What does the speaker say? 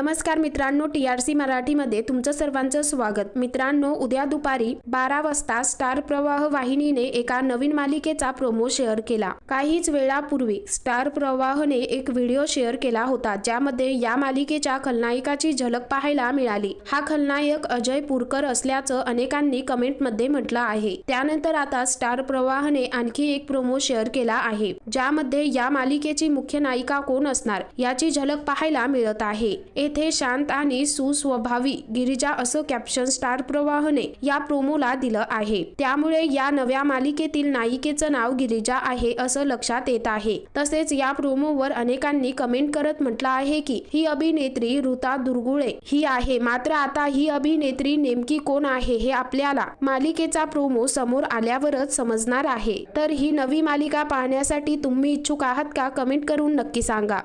नमस्कार मित्रांनो T R C मराठीमध्ये तुमचं सर्वांचं स्वागत. मित्रांनो उद्या दुपारी बारा वाजता स्टार प्रवाह वाहिनीने एका नवीन मालिकेचा प्रोमो शेअर केला. काहीच वेळापूर्वी स्टार प्रवाहने एक व्हिडिओ शेअर केला होता ज्यामध्ये या मालिकेच्या खलनायकाची झलक पाहायला मिळाली. हा खलनायक अजय पुरकर असल्याचं अनेकांनी कमेंटमध्ये म्हटलं आहे. त्यानंतर आता स्टार प्रवाहने आणखी एक प्रोमो शेअर केला आहे ज्यामध्ये या मालिकेची मुख्य नायिका कोण असणार याची झलक पाहायला मिळत आहे. येथे शांत आणि सुस्वभावी गिरिजा असं कॅप्शन स्टार प्रवाहने या प्रोमोला दिलं आहे. त्यामुळे या नव्या मालिकेतील नायिकेचं नाव गिरिजा आहे असं लक्षात येत आहे. तसेच या प्रोमोवर अनेकांनी कमेंट करत म्हटलं आहे की ही अभिनेत्री ऋता दुर्गुळे ही आहे. मात्र आता ही अभिनेत्री नेमकी कोण आहे हे आपल्याला मालिकेचा प्रोमो समोर आल्यावरच समजणार आहे. तर ही नवी मालिका पाहण्यासाठी तुम्ही इच्छुक आहात का? कमेंट करून नक्की सांगा.